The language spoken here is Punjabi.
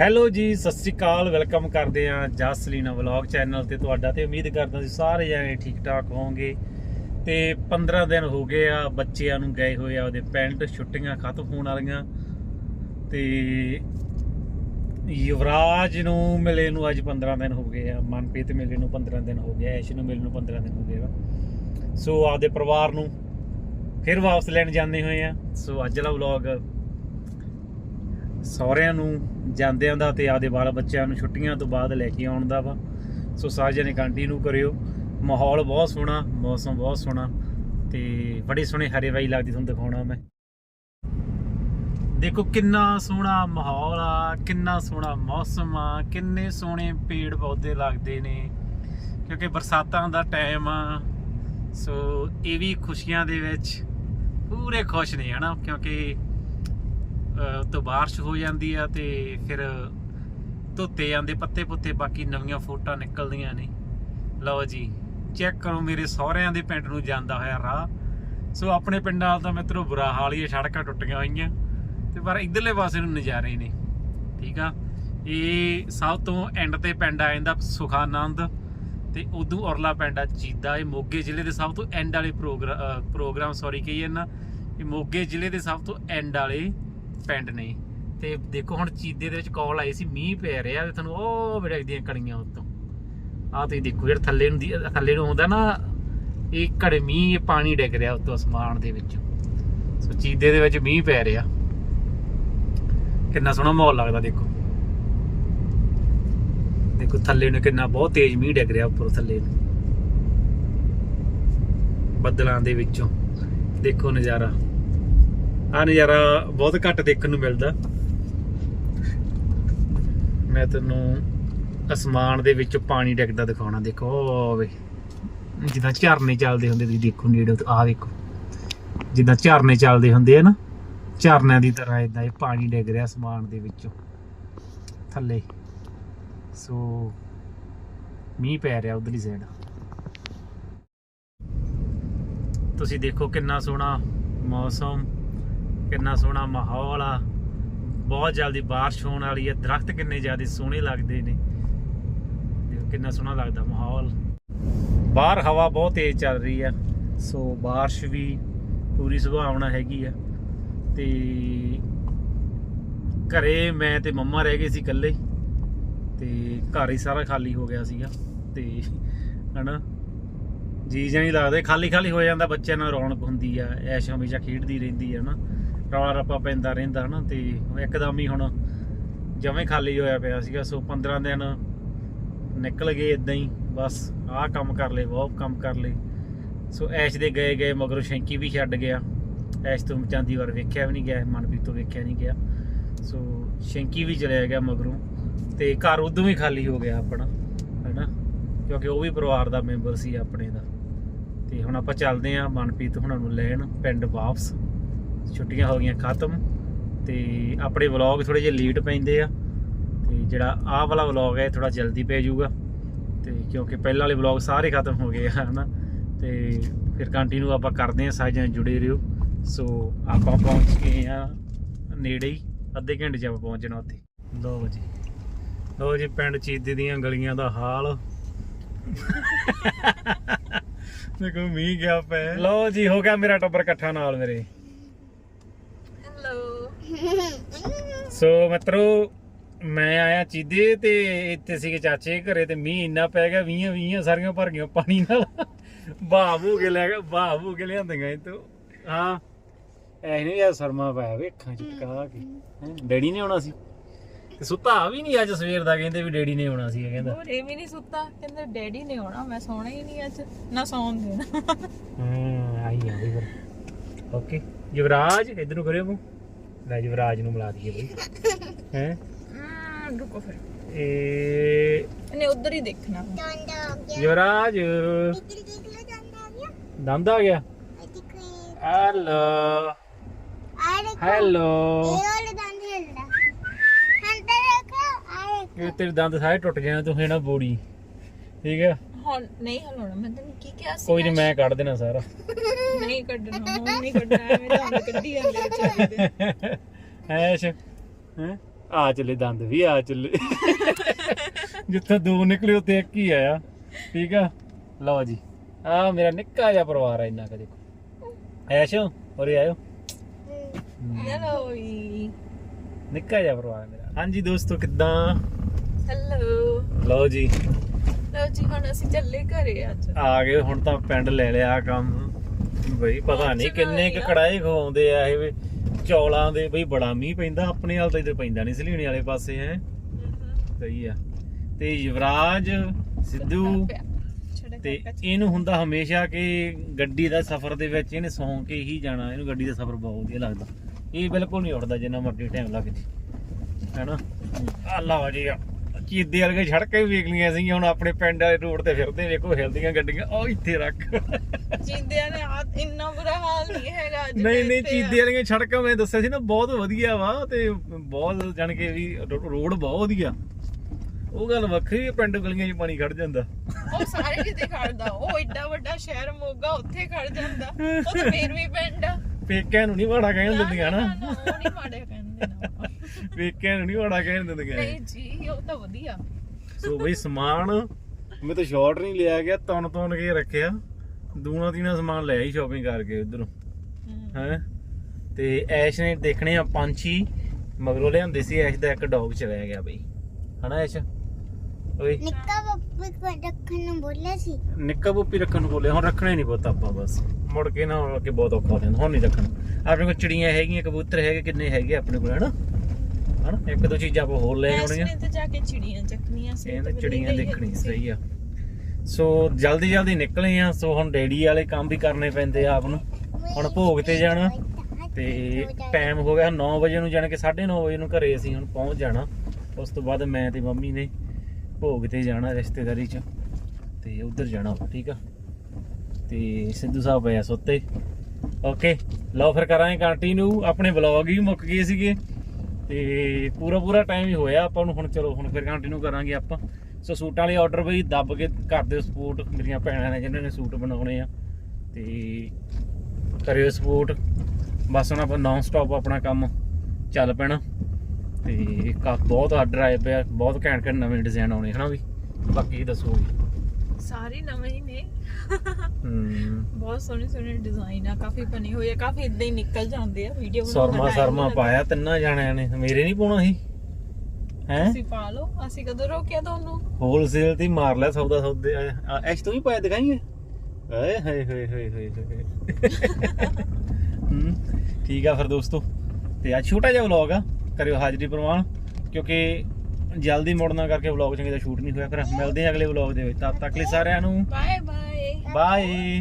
ਹੈਲੋ ਜੀ, ਸਤਿ ਸ੍ਰੀ ਅਕਾਲ, ਵੈਲਕਮ ਕਰਦੇ ਆ ਜਸਲੀਨਾ ਵਲੌਗ ਚੈਨਲ ਤੇ ਤੁਹਾਡਾ ਤੇ ਉਮੀਦ ਕਰਦਾ ਸੀ ਸਾਰੇ ਜਣੇ ਠੀਕ ਠਾਕ ਹੋਵੋਗੇ। ਤੇ 15 ਦਿਨ ਹੋ ਗਏ ਆ, ਬੱਚਿਆਂ ਨੂੰ ਗਏ ਹੋਏ ਆ ਉਹਦੇ ਪੈਂਟ ਛੁੱਟੀਆਂ ਖਤਮ ਹੋਣ ਵਾਲੀਆਂ। ਤੇ ਯੁਵਰਾਜ ਨੂੰ ਮਿਲੇ ਨੂੰ ਅੱਜ 15 ਦਿਨ ਹੋ ਗਏ ਆ, ਮਨਪ੍ਰੀਤ ਮਿਲੇ ਨੂੰ 15 ਦਿਨ ਹੋ ਗਿਆ, ਐਸ਼ ਨੂੰ ਮਿਲੇ ਨੂੰ 15 ਦਿਨ ਹੋ ਗਏ ਆ। ਸੋ ਆਪਦੇ ਪਰਿਵਾਰ ਨੂੰ ਫਿਰ ਵਾਪਸ ਲੈਣ ਜਾਂਦੇ ਹੋਏ ਆ। ਸੋ ਅੱਜ ਦਾ ਵਲੌਗ ਸਹੁਰਿਆਂ ਨੂੰ ਜਾਂਦਿਆਂ ਦਾ ਤੇ ਆਪਦੇ ਬਾਲ ਬੱਚਿਆਂ ਨੂੰ ਛੁੱਟੀਆਂ ਤੋਂ ਬਾਅਦ ਲੈ ਕੇ ਆਉਣ ਦਾ ਵਾ। ਸੋ ਸਾਰੇ ਜਣੇ ਕੰਟੀਨਿਊ ਕਰਿਓ। ਮਾਹੌਲ ਬਹੁਤ ਸੋਹਣਾ, ਮੌਸਮ ਬਹੁਤ ਸੋਹਣਾ ਤੇ ਬੜੀ ਸੋਹਣੀ ਹਰੇਵਾਈ ਲੱਗਦੀ ਤੁਹਾਨੂੰ ਦਿਖਾਉਣਾ ਮੈਂ। ਦੇਖੋ ਕਿੰਨਾ ਸੋਹਣਾ ਮਾਹੌਲ ਆ, ਕਿੰਨਾ ਸੋਹਣਾ ਮੌਸਮ ਆ, ਕਿੰਨੇ ਸੋਹਣੇ ਪੇੜ ਪੌਦੇ ਲੱਗਦੇ ਨੇ, ਕਿਉਂਕਿ ਬਰਸਾਤਾਂ ਦਾ ਟਾਈਮ ਆ। ਸੋ ਇਹ ਵੀ ਖੁਸ਼ੀਆਂ ਦੇ ਵਿੱਚ ਪੂਰੇ ਖੁਸ਼ ਨੇ, ਹਨਾ? ਕਿਉਂਕਿ ਤੋਂ ਬਾਰਿਸ਼ ਹੋ ਜਾਂਦੀ ਆ ਤੇ ਫਿਰ ਧੋਤੇ ਜਾਂਦੇ ਪੱਤੇ ਪੁੱਤੇ, ਬਾਕੀ ਨਵੀਆਂ ਫੋਟਾਂ ਨਿਕਲਦੀਆਂ ਨੇ। ਲਓ ਜੀ, ਚੈੱਕ ਕਰੋ ਮੇਰੇ ਸਹੁਰਿਆਂ ਦੇ ਪਿੰਡ ਨੂੰ ਜਾਂਦਾ ਹੋਇਆ ਰਾਹ। ਸੋ ਆਪਣੇ ਪਿੰਡਾਂ ਦਾ ਤਾਂ ਮਿੱਤਰੋ ਬੁਰਾ ਹਾਲ ਹੀ ਹੈ ਸੜਕਾਂ ਟੁੱਟੀਆਂ ਹੋਈਆਂ। ਤੇ ਪਰ ਇਧਰਲੇ ਪਾਸੇ ਨੂੰ ਨਜ਼ਾਰੇ ਨੇ, ਠੀਕ ਆ? ਇਹ ਸਭ ਤੋਂ ਐਂਡ ਤੇ ਪਿੰਡ ਆ ਜਾਂਦਾ ਸੁਖਾਨੰਦ ਤੇ ਉਦੋਂ ਔਰਲਾ ਪਿੰਡ ਆ ਚੀਦਾ। ਇਹ ਮੋਗੇ ਜ਼ਿਲ੍ਹੇ ਦੇ ਸਭ ਤੋਂ ਐਂਡ ਵਾਲੇ ਪ੍ਰੋਗਰਾਮ ਪ੍ਰੋਗਰਾਮ ਸੌਰੀ ਕਹੀਏ ਨਾ। ਇਹ ਮੋਗੇ ਜ਼ਿਲ੍ਹੇ ਦੇ ਸਭ ਤੋਂ ਐਂਡ ਵਾਲੇ ਪਿੰਡ ਨੇ। ਤੇ ਦੇਖੋ ਹੁਣ ਚੀਦੇ ਦੇ ਵਿੱਚ ਕਾਲ ਆਈ ਸੀ, ਮੀਂਹ ਪੈ ਰਿਹਾ ਤੇ ਤੁਹਾਨੂੰ ਉਹ ਵਿੜਕਦੀਆਂ ਕਣੀਆਂ ਉੱਤੋਂ। ਆਹ ਤੁਸੀਂ ਦੇਖੋ ਜਿਹੜਾ ਥੱਲੇ ਨੂੰ ਦੀ- ਥੱਲੇ ਨੂੰ ਆਉਂਦਾ ਨਾ, ਇਹ ਘੜੇ ਮੀਂਹ ਪਾਣੀ ਡਿੱਗ ਰਿਹਾ ਉੱਤੋਂ ਅਸਮਾਨ ਦੇ ਵਿੱਚ। ਸੋ ਚੀਦੇ ਦੇ ਵਿੱਚ ਮੀਂਹ ਪੈ ਰਿਹਾ। ਕਿੰਨਾ ਸੋਹਣਾ ਮਾਹੌਲ ਲੱਗਦਾ ਦੇਖੋ। ਦੇਖੋ ਥੱਲੇ ਨੂੰ ਕਿੰਨਾ ਬਹੁਤ ਤੇਜ਼ ਮੀਂਹ ਡਿੱਗ ਰਿਹਾ ਉੱਪਰੋਂ ਥੱਲੇ ਨੂੰ। ਬੱਦਲਾਂ ਦੇ ਵਿੱਚੋਂ। ਦੇਖੋ ਨਜ਼ਾਰਾ। ਆ ਨਜ਼ਾਰਾ ਬਹੁਤ ਘੱਟ ਦੇਖਣ ਨੂੰ ਮਿਲਦਾ। ਮੈਂ ਤੈਨੂੰ ਅਸਮਾਨ ਦੇ ਵਿੱਚੋਂ ਪਾਣੀ ਡਿੱਗਦਾ ਦਿਖਾਉਣਾ, ਦੇਖੋ ਵੇ। ਜਿੱਦਾਂ ਝਰਨੇ ਚੱਲਦੇ ਹੁੰਦੇ, ਤੁਸੀਂ ਦੇਖੋ ਨੇੜੇ ਤੋਂ ਆਹ ਵੇਖੋ ਜਿੱਦਾਂ ਝਰਨੇ ਚੱਲਦੇ ਹੁੰਦੇ ਆ ਨਾ, ਝਰਨਿਆਂ ਦੀ ਤਰ੍ਹਾਂ ਇਦਾਂ ਇਹ ਪਾਣੀ ਡਿੱਗ ਰਿਹਾ ਅਸਮਾਨ ਦੇ ਵਿੱਚੋਂ, ਥੱਲੇ। ਸੋ ਮੀਂਹ ਪੈ ਰਿਹਾ ਉਧਰਲੀ ਸਾਈਡ ਤੁਸੀਂ ਦੇਖੋ ਕਿੰਨਾ ਸੋਹਣਾ ਮੌਸਮ। ਕਿੰਨਾ ਸੋਹਣਾ ਮਾਹੌਲ ਆ। ਬਹੁਤ ਜਲਦੀ ਬਾਰਿਸ਼ ਹੋਣ ਵਾਲੀ ਹੈ ਦਰਖਤ ਕਿੰਨੇ ਜ਼ਿਆਦਾ ਸੋਹਣੇ ਲੱਗਦੇ ਨੇ। ਦੇਖੋ ਕਿੰਨਾ ਸੋਹਣਾ ਲੱਗਦਾ ਮਾਹੌਲ। ਬਾਹਰ ਹਵਾ ਬਹੁਤ ਤੇਜ਼ ਚੱਲ ਰਹੀ ਆ। ਸੋ ਬਾਰਿਸ਼ ਵੀ ਪੂਰੀ ਸੰਭਾਵਨਾ ਹੈਗੀ ਆ। ਤੇ ਘਰੇ ਮੈਂ ਤੇ ਮੰਮਾ ਰਹਿ ਗਏ ਸੀ ਇਕੱਲੇ। ਤੇ ਘਰ ਹੀ ਸਾਰਾ ਖਾਲੀ ਹੋ ਗਿਆ ਸੀਗਾ। ਤੇ ਹਨਾ, ਜੀ ਜਾਂ ਨਹੀਂ ਲੱਗਦਾ। ਖਾਲੀ ਖਾਲੀ ਹੋ ਜਾਂਦਾ। ਬੱਚਿਆਂ ਨਾਲ ਰੌਣਕ ਹੁੰਦੀ ਆ। ਐਸ਼ ਹਮੇਸ਼ਾ ਖੇਡਦੀ ਰਹਿੰਦੀ ਆ ਨਾ। ਰੌਲਾ ਰੱਪਾ ਪੈਂਦਾ ਰਹਿੰਦਾ ਹਨਾ ਤੇ ਇੱਕਦਮ ਹੀ ਹੁਣ ਜਮੇ ਖਾਲੀ ਹੋਇਆ ਪਿਆ ਸੀਗਾ, ਸੋ 15 ਦਿਨ ਨਿਕਲ ਗਏ ਇਦਾਂ ਹੀ, ਬਸ ਆਹ ਕੰਮ ਕਰ ਲਏ ਉਹ ਕੰਮ ਕਰ ਲਏ। ਸੋ ਐਸ਼ ਦੇ ਗਏ ਗਏ, ਮਗਰੋਂ ਸ਼ੈਂਕੀ ਵੀ ਛੱਡ ਗਿਆ। ਐਸ਼ ਤੋਂ ਚਾਂਦੀ ਵਾਰ ਵੇਖਿਆ ਵੀ ਨਹੀਂ ਗਿਆ, ਮਨਪ੍ਰੀਤ ਤੋਂ ਵੇਖਿਆ ਨਹੀਂ ਗਿਆ। ਸੋ ਸ਼ੈਂਕੀ ਵੀ ਚਲਿਆ ਗਿਆ ਮਗਰੋਂ ਤੇ ਘਰ ਉਦੋਂ ਵੀ ਖਾਲੀ ਹੋ ਗਿਆ ਆਪਣਾ, ਹੈਨਾ? ਕਿਉਂਕਿ ਉਹ ਵੀ ਪਰਿਵਾਰ ਦਾ ਮੈਂਬਰ ਸੀ ਆਪਣੇ ਦਾ। ਤੇ ਹੁਣ ਆਪਾਂ ਚੱਲਦੇ ਆਂ ਮਨਪ੍ਰੀਤ ਹੁਣਾਂ ਨੂੰ ਲੈਣ, ਪਿੰਡ ਵਾਪਸ। ਛੁੱਟੀਆਂ ਹੋ ਗਈਆਂ ਖਤਮ ਤੇ ਆਪਣੇ ਵਲੌਗ ਥੋੜੇ ਜਿਹਾ ਲੇਟ ਪੈਂਦੇ ਆ ਤੇ ਜਿਹੜਾ ਆਹ ਵਾਲਾ ਵਲੌਗ ਹੈ ਥੋੜਾ ਜਲਦੀ ਪੈ ਜਾਊਗਾ ਤੇ ਕਿਉਂਕਿ ਪਹਿਲਾਂ ਵਾਲੇ ਵਲੌਗ ਸਾਰੇ ਖਤਮ ਹੋ ਗਏ ਆ, ਹਨਾ? ਤੇ ਫਿਰ ਕੰਟੀਨਿਊ ਆਪਾਂ ਕਰਦੇ ਆ ਸਾਰੇ ਜਣੇ ਜੁੜੇ ਰਹੋ। ਸੋ ਆਪਾਂ ਪਹੁੰਚ ਗਏ ਆ ਨੇੜੇ ਹੀ, ਅੱਧੇ ਘੰਟੇ ਚ ਆਪਾਂ ਪਹੁੰਚਣਾ ਉੱਥੇ। ਲਓ ਜੀ। ਲਓ ਜੀ, ਪਿੰਡ ਚੀਦੇ ਦੀਆਂ ਗਲੀਆਂ ਦਾ ਹਾਲ। ਦੇਖੋ, ਮੀਂਹ ਗਿਆ ਪੈ ਲਓ ਜੀ, ਹੋ ਗਿਆ ਮੇਰਾ ਟੱਬਰ ਇਕੱਠਾ ਨਾਲ ਮੇਰੇ ਹੈਲੋ ਸੋ ਮਿੱਤਰੋ ਮੈਂ ਆਇਆ ਚੀਦੇ ਤੇ ਇੱਥੇ ਸੀਗੇ ਚਾਚੇ ਘਰੇ ਤੇ ਮੀਂਹ ਇੰਨਾ ਪੈ ਗਿਆ 20 20 ਸਾਰੀਆਂ ਭਰ ਗਈਆਂ ਪਾਣੀ ਨਾਲ। ਬਾਹ ਹੋ ਕੇ ਲੈ ਗਿਆ ਬਾਹ ਹੋ ਕੇ ਲਿਆਂਦੀਆਂ ਇਹ ਤੋਂ। ਹਾਂ। ਐ ਨਹੀਂ ਯਾਰ ਸਰਮਾ ਪਾਇਆ ਵੇ ਅੱਖਾਂ ਚ ਟਕਾ ਕੇ। ਡੈਡੀ ਨੇ ਆਉਣਾ ਸੀ। ਤੇ ਸੁੱਤਾ ਵੀ ਨਹੀਂ ਅੱਜ ਸਵੇਰ ਦਾ ਕਹਿੰਦੇ ਵੀ ਡੈਡੀ ਨੇ ਆਉਣਾ ਸੀ ਕਹਿੰਦਾ। ਹੋਰ ਇਹ ਵੀ ਨਹੀਂ ਸੁੱਤਾ ਕਹਿੰਦੇ ਡੈਡੀ ਨੇ ਆਉਣਾ ਮੈਂ ਸੌਣਾ ਹੀ ਨਹੀਂ ਅੱਜ ਨਾ ਸੌਣ ਦੇਣਾ। ਹਾਂ ਆਈ ਆ ਵੀ ਫਿਰ। ਓਕੇ ਯੁਵਰਾਜ ਇਧਰ ਨੂੰ ਕਰਿਓ ਮੂੰਹ। ਲੈ ਯੁਵਰਾਜ ਨੂੰ ਮਿਲਾ ਦਈਏ ਬਈ। ਹੈ? ਰੁਕੋ ਫਿਰ। ਇਹ ਇਹਨੇ ਉਧਰ ਹੀ ਦੇਖਣਾ। ਯੁਵਰਾਜ। ਦੰਦ ਆ ਗਿਆ। ਹੈਲੋ। ਹੈਲੋ। ਇਹ ਤੇਰੇ ਦੰਦ ਸਾਰੇ ਟੁੱਟ ਜਾਣਾ ਤੂੰ ਹੈ ਨਾ ਬੋੜੀ। ਠੀਕ ਹੈ ਹੁਣ ਨਹੀਂ ਹਲਾਉਣਾ ਮੈਂ ਤੈਨੂੰ ਕੀ ਕਿਹਾ ਸੀ ਕੋਈ ਨਹੀਂ ਮੈਂ ਕੱਢ ਦੇਣਾ ਸਾਰਾ। ਨਹੀਂ ਕੱਢਣਾ ਹੁਣ ਨਹੀਂ ਕੱਢਣਾ ਐਵੇਂ ਤਾਂ ਕੱਢੀ ਜਾਂਦੇ ਵਿਚਾਰੇ ਦੇ। ਐਸ਼ ਹੈ? ਆ ਚੱਲੇ ਦੰਦ ਵੀ ਆ ਚੱਲੇ ਜਿੱਥੇ ਦੋ ਨਿਕਲੇ ਉੱਥੇ ਇੱਕ ਹੀ ਆਇਆ। ਠੀਕ ਆ? ਲਓ ਜੀ ਆ ਮੇਰਾ ਨਿੱਕਾ ਜਿਹਾ ਪਰਿਵਾਰ ਆ ਇੰਨਾ ਕਾ ਦੇਖੋ। ਐਸ਼ੋ ਉਰੇ ਆਇਓ। ਹੈਲੋ ਨਿੱਕਾ ਜਿਹਾ ਪਰਿਵਾਰ ਮੇਰਾ। ਹਾਂਜੀ ਦੋਸਤੋ ਕਿੱਦਾਂ? ਹੈਲੋ ਲਓ ਜੀ। ਲਓ ਜੀ ਹੁਣ ਅਸੀਂ ਚੱਲੇ ਘਰੇ ਅੱਜ। ਆ ਗਏ ਹੁਣ ਤਾਂ ਪਿੰਡ ਲੈ ਲਿਆ ਕੰਮ। ਬਈ ਪਤਾ ਨਹੀਂ ਕਿੰਨੇ ਕ ਕੜਾਏ ਖਵਾਉਂਦੇ ਆ ਇਹ ਵੀ। ਚੌਲਾਂ ਦੇ ਬਈ ਬੜਾ ਮੀਂਹ ਪੈਂਦਾ ਆਪਣੇ ਹਾਲ ਤਾਂ ਇੱਧਰ ਪੈਂਦਾ ਨਹੀਂ ਸਲੀਣੇ ਵਾਲੇ ਪਾਸੇ ਹੈ। ਸਹੀ ਆ। ਤੇ ਯੁਵਰਾਜ ਸਿੱਧੂ ਤੇ ਇਹਨੂੰ ਹੁੰਦਾ ਹਮੇਸ਼ਾ ਕਿ ਗੱਡੀ ਦਾ ਸਫ਼ਰ ਦੇ ਵਿੱਚ ਇਹਨੇ ਸੌਂ ਕੇ ਹੀ ਜਾਣਾ ਇਹਨੂੰ ਗੱਡੀ ਦਾ ਸਫ਼ਰ ਬਹੁਤ ਵਧੀਆ ਲੱਗਦਾ। ਇਹ ਬਿਲਕੁਲ ਨਹੀਂ ਉੱਠਦਾ ਜਿੰਨਾ ਮਰਜ਼ੀ ਟਾਈਮ ਲੱਗ ਜੇ। ਹੈਨਾ? ਅੱਲਾ ਜੀ ਚੀਦੇ ਵਰਗੇ ਸੜਕਾਂ ਵੀ ਵੇਖ ਲਈਆਂ ਸੀ ਹੁਣ ਆਪਣੇ ਪਿੰਡ ਵਾਲੇ ਰੋਡ ਤੇ ਫਿਰਦੇ ਵੇਖੋ ਹਿਲਦੀਆਂ ਗੱਡੀਆਂ ਉਹ ਇੱਥੇ ਰੱਖ। ਜਿੰਦਿਆਂ ਨੇ ਆ ਇੰਨਾ ਬੁਰਾ ਹਾਲ ਨਹੀਂ ਹੈਗਾ ਅੱਜ ਨਹੀਂ ਨਹੀਂ ਚੀਦੇ ਵਾਲੀਆਂ ਸੜਕਾਂ ਮੈਂ ਦੱਸਿਆ ਸੀ ਨਾ ਬਹੁਤ ਵਧੀਆ ਵਾ ਤੇ ਬਹੁਤ ਜਾਣ ਕੇ ਵੀ ਰੋਡ ਬਹੁਤ ਵਧੀਆ। ਉਹ ਗੱਲ ਵੱਖਰੀ ਹੈ ਪਿੰਡ ਗਲੀਆਂ 'ਚ ਪਾਣੀ ਖੜ ਜਾਂਦਾ। ਉਹ ਸਾਰੇ ਕਿਤੇ ਖੜਦਾ ਉਹ ਐਡਾ ਵੱਡਾ ਸ਼ਹਿਰ ਮੋਗਾ ਉੱਥੇ ਖੜ ਜਾਂਦਾ। ਉਹ ਤਾਂ ਫੇਰ ਵੀ ਪਿੰਡ ਆ। ਪੇਕਿਆਂ ਨੂੰ ਨਹੀਂ ਮਾੜਾ ਕਹਿਣ ਦਿੰਦੀਆਂ ਨਾ। ਨਾ, ਉਹ ਨਹੀਂ ਮਾੜੇ ਕਹਿੰਦੇ ਨਾ। ਪੇਕਿਆਂ ਨੂੰ ਨਹੀਂ ਮਾੜਾ ਕਹਿਣ ਦਿੰਦੀਆਂ। ਨਹੀਂ ਜੀ ਉਹ ਤਾਂ ਵਧੀਆ। ਸੋ ਬਈ ਸਮਾਨ ਮੈਂ ਤਾਂ ਸ਼ਾਰਟ ਨਹੀਂ ਲਿਆ ਗਿਆ ਤੁੰਨ ਤੁੰਨ ਕੇ ਰੱਖਿਆ। ਦੂਣਾ ਤੀਣਾ ਸਮਾਨ ਲੈ ਆਈ ਸ਼ਾਪਿੰਗ ਕਰਕੇ ਉਧਰੋਂ। ਹੈ। ਤੇ ਐਸ਼ ਨੇ ਦੇਖਣੇ ਆ ਪੰਛੀ ਮਗਰੋਂ ਲਿਆਂਦੇ ਸੀ ਐਸ਼ ਦਾ ਇੱਕ ਡੌਗ ਚਲਿਆ ਗਿਆ ਬਈ। ਹਨਾ ਐਸ਼? ਓਏ। ਨਿੱਕਾ ਕੋ ਰੱਖਣ ਨੂੰ ਬੋਲਿਆ ਸੀ? ਨਿੱਕਾ ਬੁੱਪੀ ਰੱਖਣ ਨੂੰ ਬੋਲੇ ਹੁਣ ਰੱਖਣਾ ਹੀ ਨਹੀਂ ਪੁੱਤ ਆਪਾਂ ਬਸ। ਮੁੜ ਕੇ ਨਾ ਹੁਣ ਅੱਗੇ ਬਹੁਤ ਔਖਾ ਹੋ ਜਾਂਦਾ ਹੁਣ ਨਹੀਂ ਰੱਖਣਾ। ਆਪਣੇ ਕੋਲ ਚਿੜੀਆਂ ਹੈਗੀਆਂ ਕਬੂਤਰ ਹੈਗੇ ਕਿੰਨੇ ਹੈਗੇ ਆਪਣੇ ਕੋਲ ਹਨਾ? ਹਨਾ? ਇੱਕ ਦੋ ਚੀਜ਼ਾਂ ਆਪਾਂ ਹੋਰ ਲੈ ਆਉਣੀਆਂ। ਨੇ ਤਾਂ ਜਾ ਕੇ ਚਿੜੀਆਂ ਚੱਕਣੀਆਂ ਸੀ ਇਹਨਾਂ ਚਿੜੀਆਂ ਦੇਖਣੀਆਂ। ਸਹੀ ਆ। ਸੋ ਜਲਦੀ ਜਲਦੀ ਨਿਕਲੇ ਆ ਸੋ ਹੁਣ ਡੈਡੀ ਵਾਲੇ ਕੰਮ ਵੀ ਕਰਨੇ ਪੈਂਦੇ ਆ ਆਪ ਨੂੰ। ਹੁਣ ਭੋਗ ਤੇ ਜਾਣਾ ਤੇ ਟਾਈਮ ਹੋ ਗਿਆ 9 ਵਜੇ ਨੂੰ ਜਾਣ ਕੇ 9:30 ਵਜੇ ਨੂੰ ਘਰੇ ਅਸੀਂ ਹੁਣ ਪਹੁੰਚ ਜਾਣਾ। ਉਸ ਤੋਂ ਬਾਅਦ ਮੈਂ ਤੇ ਮੰਮੀ ਨੇ ਭੋਗ ਤੇ ਜਾਣਾ ਰਿਸ਼ਤੇਦਾਰੀ 'ਚ ਤੇ ਉਧਰ ਜਾਣਾ ਠੀਕ ਆ? ਤੇ ਸਿੱਧੂ ਸਾਹਿਬ ਪਿਆ ਸੁੱਤੇ। ਓਕੇ ਲਓ ਫਿਰ ਕਰਾਂਗੇ ਕੰਟੀਨਿਊ ਆਪਣੇ ਵਲੌਗ ਹੀ ਮੁੱਕ ਗਏ ਸੀਗੇ। ਤੇ ਪੂਰਾ ਪੂਰਾ ਟਾਈਮ ਹੀ ਹੋਇਆ ਆਪਾਂ ਨੂੰ। ਹੁਣ ਚਲੋ ਹੁਣ ਫਿਰ ਕੰਟੀਨਿਊ ਕਰਾਂਗੇ ਆਪਾਂ। ਸੋ ਸੂਟਾਂ ਵਾਲੇ ਆਰਡਰ ਬਈ ਦੱਬ ਕੇ ਕਰ ਦਿਓ ਸਪੋਰਟ ਮੇਰੀਆਂ ਭੈਣਾਂ ਨੇ ਜਿਨ੍ਹਾਂ ਨੇ ਸੂਟ ਬਣਾਉਣੇ ਆ। ਤੇ ਕਰਿਓ ਸਪੋਰਟ। ਬਸ ਹੁਣ ਆਪਾਂ ਨਾਨ ਸਟਾਪ ਆਪਣਾ ਕੰਮ ਚੱਲ ਪੈਣਾ। ਤੇ ਕਾ ਬਹੁਤ ਆਰਡਰ ਆਏ ਪਿਆ ਬਹੁਤ ਘੈਂਟ ਘੈਂਟ ਨਵੇਂ ਡਿਜ਼ਾਈਨ ਆਉਣੇ ਹਨਾ ਵੀ? ਬਾਕੀ ਦੱਸੋ ਸਾਰੇ ਨਵੇਂ ਹੀ ਨੇ। ਬਹੁਤ ਸੋਹਣੇ ਸੋਹਣੇ ਡਿਜ਼ਾਈਨ ਆ ਕਾਫੀ ਬਣੇ ਹੋਏ ਆ ਕਾਫੀ ਇਦਾਂ ਹੀ ਨਿਕਲ ਜਾਂਦੇ ਆ ਵੀਡੀਓ ਸਰਮਾ ਸਰਮਾ ਪਾਇਆ ਤਿੰਨਾਂ ਜਾਣਿਆਂ ਨੇ ਮੇਰੇ ਨਹੀਂ ਪਾਉਣਾ ਸੀ। ਹੈ? ਅਸੀਂ ਪਾ ਲਓ ਅਸੀਂ ਕਦੋਂ ਰੋਕਿਆ ਤੁਹਾਨੂੰ? ਹੋਲਸੇਲ ਤੇ ਹੀ ਮਾਰ ਲਿਆ ਸੌਦਾ ਸੌਦੇ ਐਸ਼ ਤੂੰ ਹੀ ਪਾਇਆ ਦਿਖਾਈਏ? ਏ ਹਾਏ ਹਾਏ ਹਾਏ ਹਾਏ ਹਾਏ ਹਮ, ਠੀਕ ਆ ਫਿਰ ਦੋਸਤੋ। ਤੇ ਅੱਜ ਛੋਟਾ ਜਿਹਾ ਵਲੌਗ ਆ ਕਰਿਓ ਹਾਜ਼ਰੀ ਪ੍ਰਵਾਨ ਕਿਉਂਕਿ ਜਲਦੀ ਮੁੜਨਾ ਕਰਕੇ ਵਲੌਗ ਚੰਗੀ ਦਾ ਸ਼ੂਟ ਨਹੀਂ ਹੋਇਆ ਫਿਰ। ਮਿਲਦੇ ਆ ਅਗਲੇ ਵਲੌਗ ਦੇ ਵਿੱਚ। ਤਦ ਤੱਕ ਲਈ ਸਾਰਿਆਂ ਨੂੰ ਬਾਏ ਬਾਏ ਬਾਏ